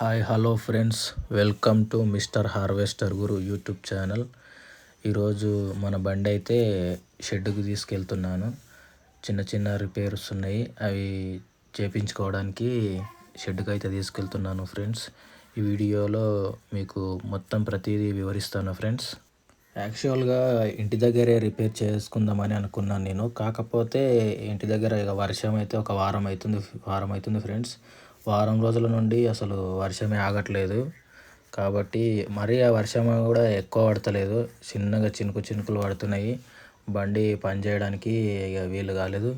Hi hello friends. Welcome to mister harvester Guru YouTube channel. ఈరోజు మన బండి అయితే షెడ్డుకు తీసుకెళ్తున్నాను. చిన్న చిన్న రిపేర్స్ ఉన్నాయి. అవి చేపించుకోవడానికి షెడ్డుకు అయితే తీసుకెళ్తున్నాను ఫ్రెండ్స్. ఈ వీడియోలో మీకు మొత్తం ప్రతిదీ వివరిస్తాను ఫ్రెండ్స్. యాక్చువల్గా ఇంటి దగ్గరే రిపేర్ చేసుకుందామని అనుకున్నాను నేను. కాకపోతే ఇంటి దగ్గర ఇక వర్షం అయితే ఒక వారం అవుతుంది వారం అవుతుంది ఫ్రెండ్స్. వారం రోజుల నుండి అసలు వర్షమే ఆగట్లేదు. కాబట్టి మరీ ఆ వర్షం కూడా ఎక్కువ పడతలేదు. చిన్నగా చినుకు చినుకులు పడుతున్నాయి. బండి పనిచేయడానికి ఇక వీలు కాలేదు.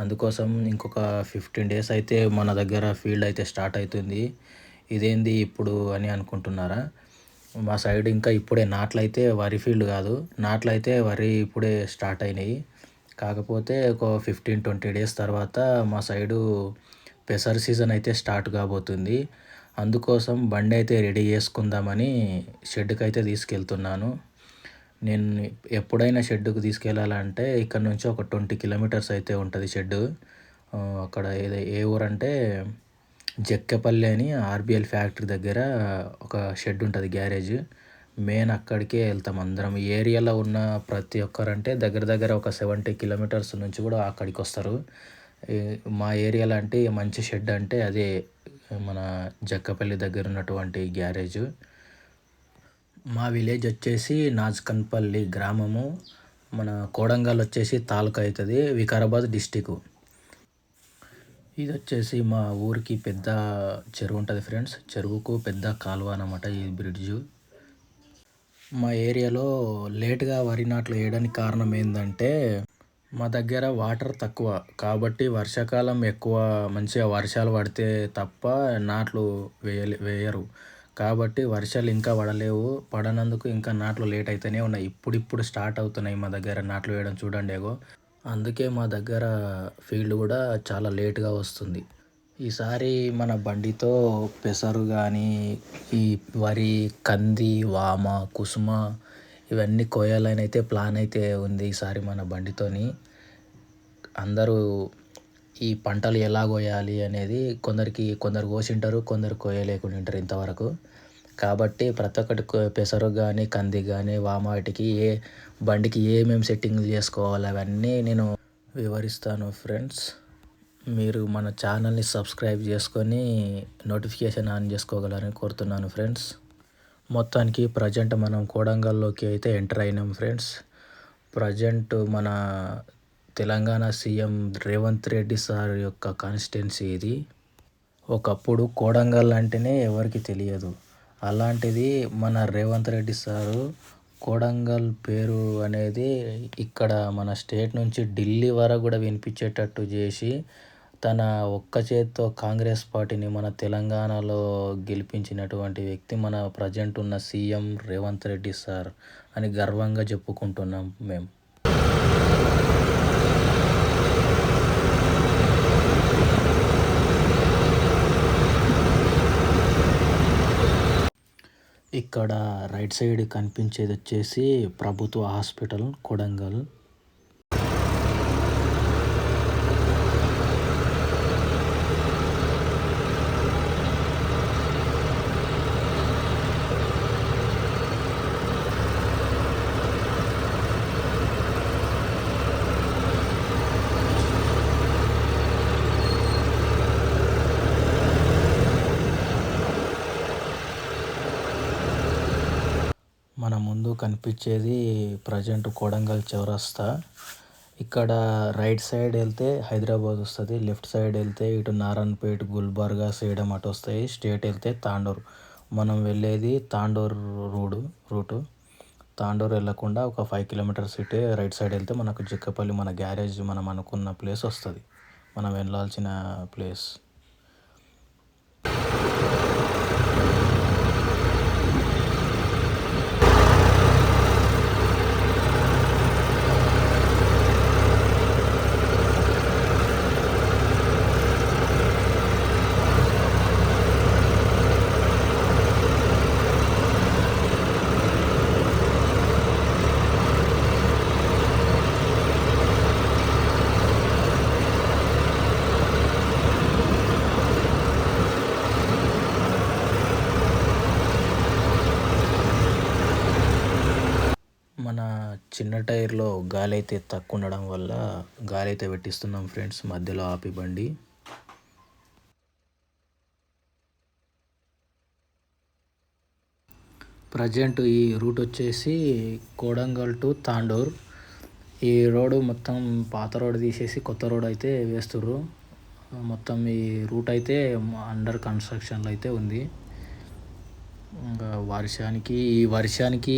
అందుకోసం ఇంకొక ఫిఫ్టీన్ డేస్ అయితే మన దగ్గర ఫీల్డ్ అయితే స్టార్ట్ అవుతుంది. ఇదేంది ఇప్పుడు అని అనుకుంటున్నారా? మా సైడ్ ఇంకా ఇప్పుడే నాట్లు అయితే వరి ఫీల్డ్ కాదు. నాట్లు అయితే వరి ఇప్పుడే స్టార్ట్ అయినాయి. కాకపోతే ఒక ఫిఫ్టీన్ ట్వంటీ డేస్ తర్వాత మా సైడు పెసర్ సీజన్ అయితే స్టార్ట్ కాబోతుంది. అందుకోసం బండి అయితే రెడీ చేసుకుందామని షెడ్కి అయితే తీసుకెళ్తున్నాను. నేను ఎప్పుడైనా షెడ్డుకు తీసుకెళ్ళాలంటే ఇక్కడ నుంచి ఒక ట్వంటీ కిలోమీటర్స్ అయితే ఉంటుంది షెడ్ అక్కడ ఏదో ఏ ఊరంటే జక్కెపల్లి అని ఆర్బిఎల్ ఫ్యాక్టరీ దగ్గర ఒక షెడ్ ఉంటుంది గ్యారేజ్. మెయిన్ అక్కడికే వెళ్తాం అందరం. ఈ ఏరియాలో ఉన్న ప్రతి ఒక్కరంటే దగ్గర దగ్గర ఒక సెవెంటీ కిలోమీటర్స్ నుంచి కూడా అక్కడికి వస్తారు మా ఏరియాలో అంటే మంచి షెడ్ అంటే అదే మన జక్కపల్లి దగ్గర ఉన్నటువంటి గ్యారేజ్. మా విలేజ్ వచ్చేసి నాజ్కన్పల్లి గ్రామము. మన కోడంగల్ వచ్చేసి తాలూకా అవుతుంది వికారాబాద్ డిస్టిక్ ఇది వచ్చేసి మా ఊరికి పెద్ద చెరువు ఉంటుంది ఫ్రెండ్స్. చెరువుకు పెద్ద కాలువ అనమాట ఈ బ్రిడ్జు. మా ఏరియాలో లేట్గా వరి నాట్లు వేయడానికి కారణం ఏంటంటే మా దగ్గర వాటర్ తక్కువ. కాబట్టి వర్షాకాలం ఎక్కువ మంచిగా వర్షాలు పడితే తప్ప నాట్లు వేయలే వేయరు. కాబట్టి వర్షాలు ఇంకా పడలేవు. పడనందుకు ఇంకా నాట్లు లేట్ అవుతూనే ఉన్నాయి. ఇప్పుడిప్పుడు స్టార్ట్ అవుతున్నాయి మా దగ్గర నాట్లు వేయడం చూడండి ఏగో అందుకే మా దగ్గర ఫీల్డ్ కూడా చాలా లేట్గా వస్తుంది. ఈసారి మన బండితో పెసరు కానీ ఈ వరి కంది వామ కుసుమ ఇవన్నీ కోయాలని అయితే ప్లాన్ అయితే ఉంది ఈసారి మన బండితోని. అందరూ ఈ పంటలు ఎలా కోయాలి అనేది కొందరికి కొందరు కోసింటారు కొందరు కోయలేకుండా ఉంటారు ఇంతవరకు. కాబట్టి ప్రతి ఒక్కటి పెసరు కానీ కంది కానీ వామాటికి ఏ బండికి ఏమేమి సెట్టింగ్ చేసుకోవాలి అవన్నీ నేను వివరిస్తాను ఫ్రెండ్స్. మీరు మన ఛానల్ని సబ్స్క్రైబ్ చేసుకొని నోటిఫికేషన్ ఆన్ చేసుకోగలరని కోరుతున్నాను ఫ్రెండ్స్. మొత్తానికి ప్రజెంట్ మనం కోడంగల్లోకి అయితే ఎంటర్ అయినాం ఫ్రెండ్స్. ప్రజెంట్ మన తెలంగాణ సీఎం రేవంత్ రెడ్డి సార్ యొక్క కాన్స్టిట్యున్సీ ఇది. ఒకప్పుడు కోడంగల్ అంటేనే ఎవరికి తెలియదు. అలాంటిది మన రేవంత్ రెడ్డి సారు కోడంగల్ పేరు అనేది ఇక్కడ మన స్టేట్ నుంచి ఢిల్లీ వరకు కూడా వినిపించేటట్టు చేసి తన ఒక్క చేత్తో కాంగ్రెస్ పార్టీని మన తెలంగాణలో గెలిపించినటువంటి వ్యక్తి మన ప్రజెంట్ ఉన్న సీఎం రేవంత్ రెడ్డి సార్ అని గర్వంగా చెప్పుకుంటున్నాం మేము ఇక్కడ రైట్ సైడ్ కనిపించేది వచ్చేసి ప్రభుత్వ హాస్పిటల్ కొడంగల్ మన ముందు కనిపించేది ప్రజెంట్ కొడంగల్ చౌరస్తా. ఇక్కడ రైట్ సైడ్ వెళ్తే హైదరాబాద్ వస్తుంది లెఫ్ట్ సైడ్ వెళ్తే ఇటు నారాయణపేట గుల్బర్గా సేడం అటు వస్తాయి స్టేట్ వెళ్తే తాండూరు. మనం వెళ్ళేది తాండూరు రోడ్డు రూటు. తాండూరు వెళ్ళకుండా ఒక ఫైవ్ కిలోమీటర్స్ ఇటే రైట్ సైడ్ వెళ్తే మనకు చిక్కపల్లి మన గ్యారేజ్ మనం అనుకున్న ప్లేస్ వస్తుంది. మనం వెళ్ళాల్సిన ప్లేస్. చిన్న టైర్లో గాలి అయితే తక్కువ ఉండడం వల్ల గాలి అయితే పెట్టిస్తున్నాం ఫ్రెండ్స్ మధ్యలో ఆపి బండి. ప్రజెంట్ ఈ రూట్ వచ్చేసి కోడంగల్ టు తాండూర్. ఈ రోడ్డు మొత్తం పాత రోడ్ తీసేసి కొత్త రోడ్ అయితే వేస్తుర్రు. మొత్తం ఈ రూట్ అయితే అండర్ కన్స్ట్రక్షన్లో అయితే ఉంది. ఇంకా వర్షానికి ఈ వర్షానికి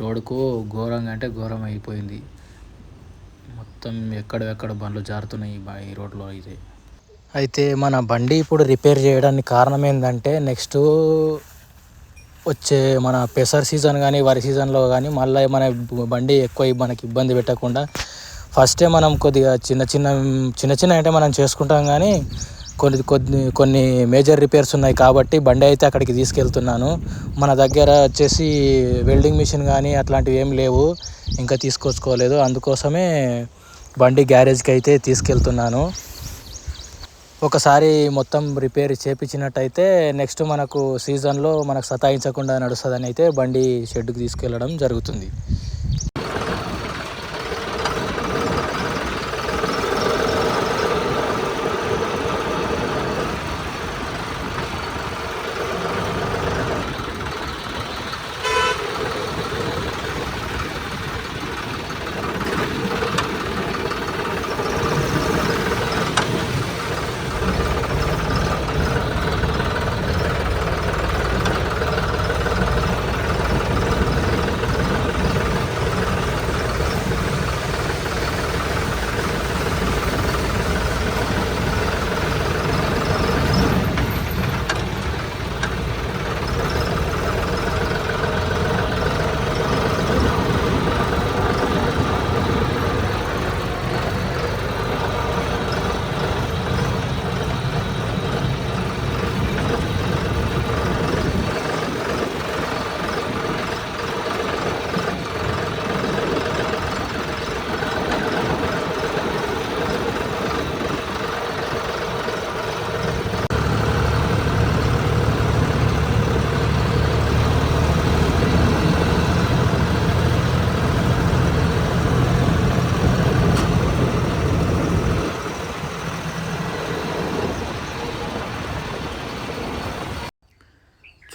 రోడ్డుకు ఘోరంగా అంటే ఘోరం అయిపోయింది. మొత్తం ఎక్కడెక్కడ బండ్లు జారుతున్నాయి ఈ ఈ రోడ్లో అయితే. అయితే మన బండి ఇప్పుడు రిపేర్ చేయడానికి కారణం ఏంటంటే నెక్స్ట్ వచ్చే మన పెసర్ సీజన్ కానీ వరి సీజన్లో కానీ మళ్ళీ మన బండి ఎక్కువ మనకి ఇబ్బంది పెట్టకుండా ఫస్టే మనం కొద్దిగా చిన్న చిన్న చిన్న చిన్న అంటే మనం చేసుకుంటాం కానీ కొన్ని కొన్ని కొన్ని మేజర్ రిపేర్స్ ఉన్నాయి కాబట్టి బండి అయితే అక్కడికి తీసుకెళ్తున్నాను. మన దగ్గర వచ్చేసి వెల్డింగ్ మిషన్ కానీ అట్లాంటివి ఏం లేవు. ఇంకా తీసుకొచ్చుకోలేదు అందుకోసమే బండి గ్యారేజ్కి అయితే తీసుకెళ్తున్నాను. ఒకసారి మొత్తం రిపేర్ చేపించినట్టయితే నెక్స్ట్ మనకు సీజన్లో మనకు సతాయించకుండా నడుస్తుందని అయితే బండి షెడ్కి తీసుకెళ్ళడం జరుగుతుంది.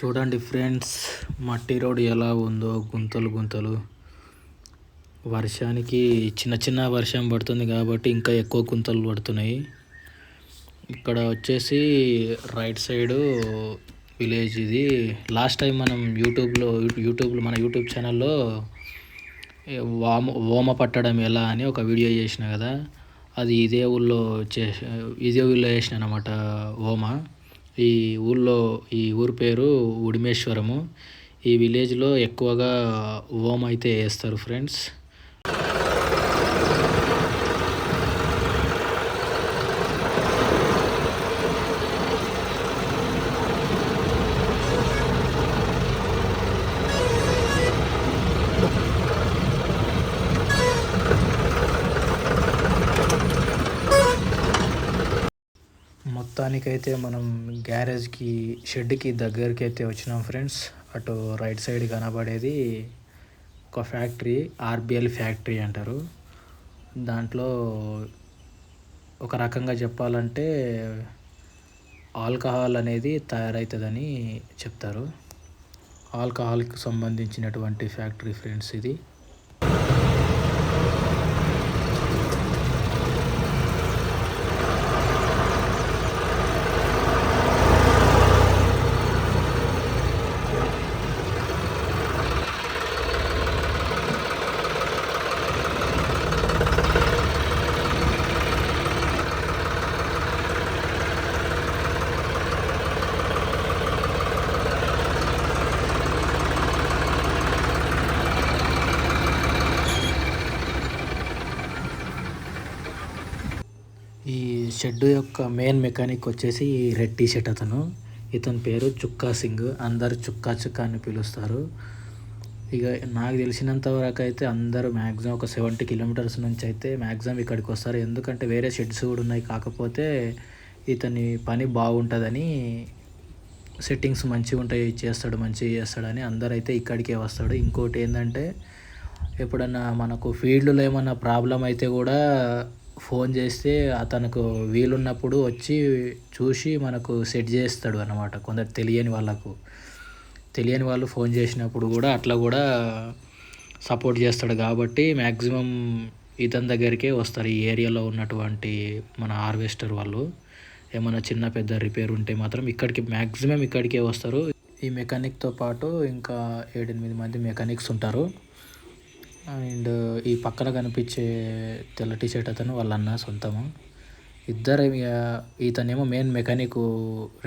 చూడండి ఫ్రెండ్స్ మట్టి రోడ్ ఎలా ఉందో గుంతలు గుంతలు. వర్షానికి చిన్న చిన్న వర్షం పడుతుంది కాబట్టి ఇంకా ఎక్కువ గుంతలు పడుతున్నాయి. ఇక్కడ వచ్చేసి రైట్ సైడు విలేజ్ ఇది. లాస్ట్ టైం మనం యూట్యూబ్లో యూట్యూబ్లో మన యూట్యూబ్ ఛానల్లో వామ ఓమ పట్టడం ఎలా అని ఒక వీడియో చేసిన కదా. అది ఇదే ఊళ్ళో చే ఇదే ఊళ్ళో వేసిన అనమాట ఓమ ఈ ఊళ్ళో ఈ ఊరి పేరు ఉడిమేశ్వరము. ఈ విలేజ్లో ఎక్కువగా ఓం అయితే వేస్తారు ఫ్రెండ్స్. మొత్తానికైతే మనం గ్యారేజ్కి షెడ్కి దగ్గరికి అయితే వచ్చినాం ఫ్రెండ్స్. అటు రైట్ సైడ్ కనబడేది ఒక ఫ్యాక్టరీ ఆర్బిఎల్ ఫ్యాక్టరీ అంటారు. దాంట్లో ఒక రకంగా చెప్పాలంటే ఆల్కహాల్ అనేది తయారవుతుందని చెప్తారు. ఆల్కహాల్కి సంబంధించినటువంటి ఫ్యాక్టరీ ఫ్రెండ్స్ ఇది ఈ షెడ్ యొక్క మెయిన్ మెకానిక్ వచ్చేసి ఈ రెడ్ టీ షర్ట్ అతను. ఇతని పేరు చుక్కా సింగ్. అందరు చుక్కా చుక్కా అని పిలుస్తారు. ఇక నాకు తెలిసినంత వరకు అయితే అందరూ మ్యాక్సిమం ఒక సెవెంటీ కిలోమీటర్స్ నుంచి అయితే మ్యాక్సిమం ఇక్కడికి వస్తారు. ఎందుకంటే వేరే షెడ్స్ కూడా ఉన్నాయి. కాకపోతే ఇతని పని బాగుంటుందని సెట్టింగ్స్ మంచిగా ఉంటాయి. చేస్తాడు మంచిగా చేస్తాడని అందరైతే ఇక్కడికే వస్తాడు ఇంకోటి ఏంటంటే ఎప్పుడన్నా మనకు ఫీల్డ్లో ఏమన్నా ప్రాబ్లం అయితే కూడా ఫోన్ చేస్తే అతనికి వీలున్నప్పుడు వచ్చి చూసి మనకు సెట్ చేస్తాడు అన్నమాట. కొందరు తెలియని వాళ్ళకు. తెలియని వాళ్ళు ఫోన్ చేసినప్పుడు కూడా అట్లా కూడా సపోర్ట్ చేస్తాడు కాబట్టి మ్యాక్సిమం ఇతని దగ్గరికే వస్తారు. ఈ ఏరియాలో ఉన్నటువంటి మన హార్వెస్టర్ వాళ్ళు ఏమైనా చిన్న పెద్ద రిపేర్ ఉంటే మాత్రం ఇక్కడికి మ్యాక్సిమం ఇక్కడికే వస్తారు. ఈ మెకానిక్తో పాటు ఇంకా ఏడెనిమిది మంది మెకానిక్స్ ఉంటారు. అండ్ ఈ పక్కన కనిపించే తెల్ల టీ షర్ట్ అతను వాళ్ళ అన్న సొంతము. ఇద్దరు ఇతనేమో main mechanic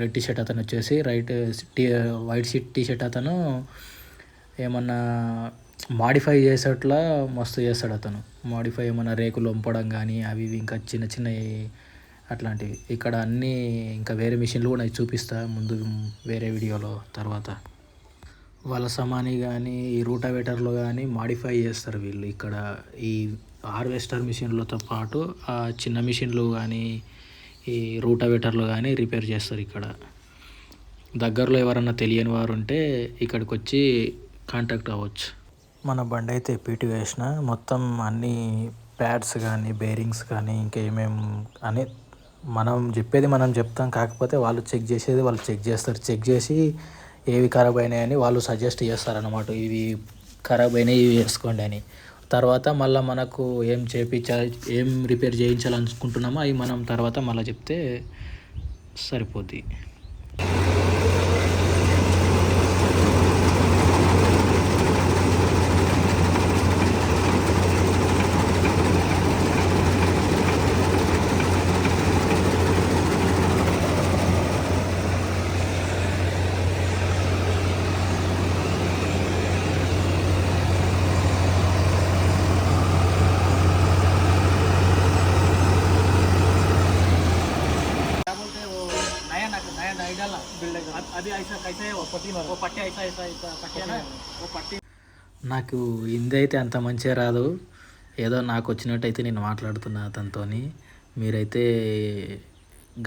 red T shirt అతను వచ్చేసి right T white sheet T shirt అతను ఏమన్నా మాడిఫై చేసేట్లా మస్తు చేస్తాడు అతను. మాడిఫై ఏమన్నా రేకులు వంపడం కానీ అవి ఇవి ఇంకా చిన్న చిన్నవి అట్లాంటివి. ఇక్కడ అన్నీ ఇంకా వేరే మిషన్లు కూడా చూపిస్తా ముందు వేరే వీడియోలో తర్వాత. వాళ్ళ కానీ ఈ రూటవెటర్లు కానీ మాడిఫై చేస్తారు వీళ్ళు. ఇక్కడ ఈ హార్వెస్టర్ మిషన్లతో పాటు ఆ చిన్న మిషన్లు కానీ ఈ రూటావేటర్లు కానీ రిపేర్ చేస్తారు ఇక్కడ. దగ్గరలో ఎవరన్నా తెలియని వారు ఉంటే ఇక్కడికి వచ్చి కాంటాక్ట్ అవ్వచ్చు. మన బండి అయితే పీటీ వేసిన మొత్తం అన్ని ప్యాడ్స్ కానీ బేరింగ్స్ కానీ ఇంకేమేం అని మనం చెప్పేది మనం చెప్తాం. కాకపోతే వాళ్ళు చెక్ చేసేది వాళ్ళు చెక్ చేస్తారు. చెక్ చేసి ఏవి ఖరాబ్ అయినాయని వాళ్ళు సజెస్ట్ చేస్తారనమాట ఇవి ఖరాబ్ అయినాయి ఇవి వేసుకోండి అని. తర్వాత మళ్ళీ మనకు ఏం చేపించాలి ఏం రిపేర్ చేయించాలనుకుంటున్నామో అవి మనం తర్వాత మళ్ళీ చెప్తే సరిపోద్ది. ऐसा कैसे है वो पट्टी वो पट्टी ऐसा ऐसा ऐसा पट्टी है ना वो पट्टी నాకు హిందీ అయితే అంత మంచిగా రాదు ఏదో నాకు వచ్చినట్టయితే నేను మాట్లాడుతున్నా అతనితోని మీరైతే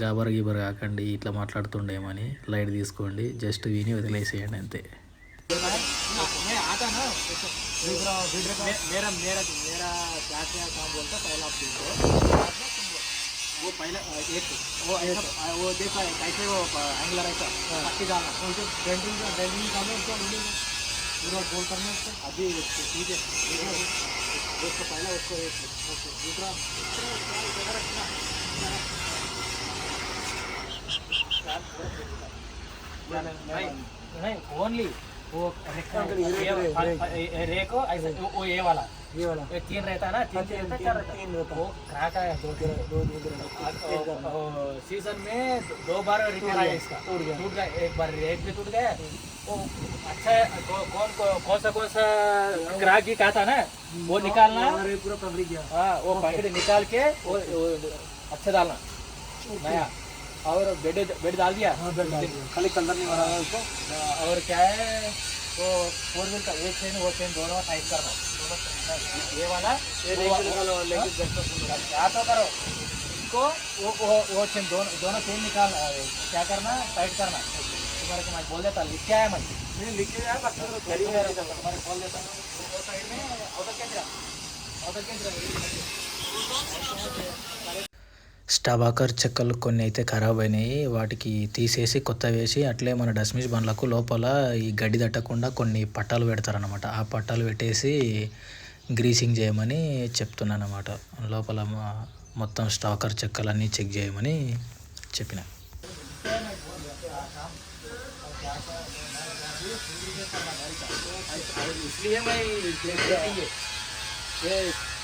గాబర్ గీబర్ కాకండి ఇట్లా మాట్లాడుతుండేమని లైట్ తీసుకోండి జస్ట్ విని వదిలేసేయండి అంతే मैं आता ना दूसरा वीडियो मे- मेरा मेरा मेरा क्या क्या काम बोलता पहला आप देखो बाद में तुम बोलो। वो पहले एक वो ऐसा वो देखा है, कैसे वो एंगलर ऐसा पट्टी डालना तो जो डेंटिंग डेंटिंग काम है उसको मिलेगा पूरा गोल करना है उसको। अभी ठीक है। उसको पहले उसको एक ओके, दूसरा। नहीं नहीं ओनली वो ये रेको ऐसा वो- वो ये वाला। ये वाला ये तीन रहता है ना तीन तीन रहता चार तीन रहता वो कहाँ का है दो दो दो सीज़न में दो बार रिपेयर आया इसका टूट गया टूट गया एक बार एक भी टूट गया वो अच्छा कौन कौन सा कौन सा ग्राहक की कहा था ना वो निकालना पूरा पकड़ गया हाँ वो पैकेट निकाल के वो अच्छा डालना नया और बेड बेड डाल दिया खाली कलर नहीं बना उसको और क्या है वो फोर व्हील का एक चेन वो चेन दोनों टाइट करना ये वाला वो वाला क्या तो करो इसको वो वो वो चेन दोनों दोनों चेन निकाल अ, क्या करना टाइट करना तुम्हारे को मैं बोल देता लिख के आया मैं लिख के आया तुम्हारे बोल देता वो साइड में आउटर केंद्र आउटर केंद्र స్టబాకర్ చెక్కలు కొన్ని అయితే ఖరాబ్ అయినాయి వాటికి తీసేసి కొత్త వేసి అట్లే మన డస్మిష్ బండ్లకు లోపల ఈ గడ్డి తట్టకుండా కొన్ని పట్టాలు పెడతారనమాట ఆ పట్టాలు పెట్టేసి గ్రీసింగ్ చేయమని చెప్తున్నాను అనమాట లోపల మొత్తం స్టాకర్ చెక్కలన్నీ చెక్ చేయమని చెప్పిన.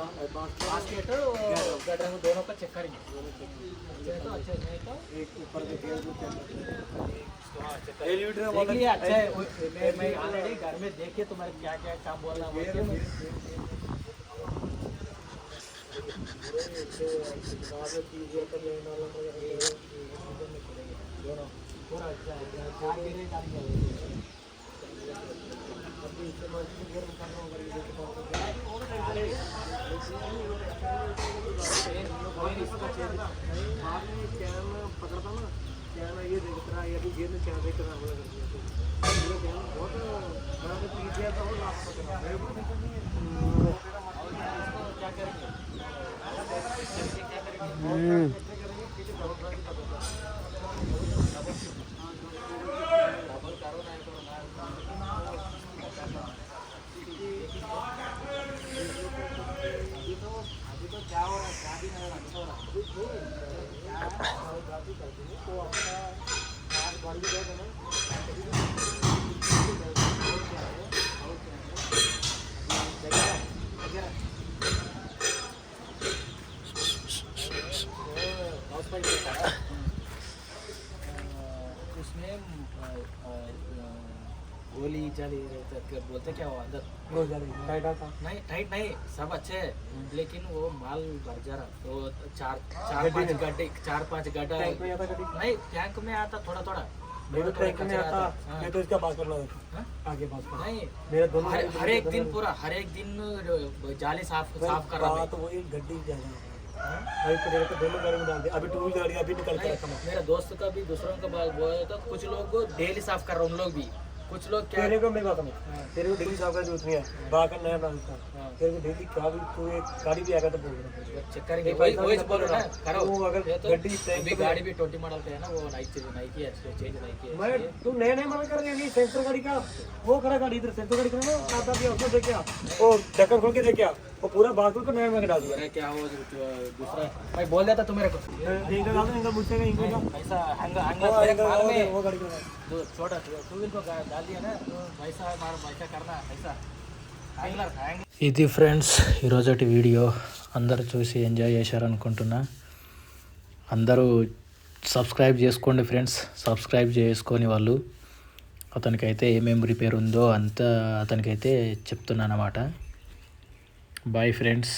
बास्केट दोनों का चेक करेंगे अच्छा है मैं मैं घर में देख के तुम्हारे क्या क्या काम बोल रहा दोनों पकड़ता ना चैन ये बहुत बोलते क्या वो अंदर टाइट नहीं टाइट नहीं सब अच्छे हैं लेकिन वो माल भर जा रहा वो चार चार पाँच गड्ढे चार पाँच गड्ढा नहीं टैंक में आता थोड़ा थोड़ा। मेरे थोड़ा में आता हाँ। मैं तो इसका बात करना था। हाँ? आगे बात करना नहीं मेरा दोनों हर, हर एक दिन पूरा हर एक दिन जाली साफ़ साफ़ कर रहा बात मैं वही गड्डी जाएगा हाँ? भाई को दोनों गाड़ी में डाल दिया अभी टू व्हीलर गाड़ी अभी निकल के रखा मेरा दोस्त का भी दूसरों का बात बोला था कुछ लोग डेली साफ़ कर रहा हूँ उन लोग भी। कुछ लोग क्या तेरे को मैं बात नहीं हाँ। तेरे को डेली साफ़ का ज़रूरत नहीं है बाकर नया नाम का हाँ। तेरे को डेली का भी तू एक गाड़ी भी आएगा तो बोल देना। चेक करेंगे भाई वही इस वही रहा है करो। वो अगर तो गड्डी अभी गाड़ी भी ट्वेंटी मॉडल का है ना वो नाइक से नाइक की है चेंज नाइक है मैं तू नया नया मॉडल कर रही सेंसर गाड़ी का? वो खड़ा गाड़ी इधर सेंसर गाड़ी का ना आता भी उसको देख क्या वो ढक्कन खोल के देख क्या वो पूरा बाथरूम को नया में डाल दिया अरे क्या हो जो- जो दूसरा भाई बोल देता तू मेरे को इनका डाल दो इनका मुझसे का इनका डाल। ऐसा हैंग हैंग वो मेरे इनका माल वो दे, में वो गाड़ी का डाल। जो छोटा टू व्हील को गा- डाल दिया ना वैसा हमारा वैसा करना ऐसा हैंगलर हैंग ఇది ఫ్రెండ్స్ ఈరోజటి వీడియో అందరూ చూసి ఎంజాయ్ చేశారనుకుంటున్నా అందరూ సబ్స్క్రైబ్ చేసుకోండి ఫ్రెండ్స్ సబ్స్క్రైబ్ చేసుకొని వాళ్ళు అతనికైతే ఏమేమి రిపేర్ ఉందో అంతా అతనికైతే చెప్తున్నాను అన్నమాట బాయ్ ఫ్రెండ్స్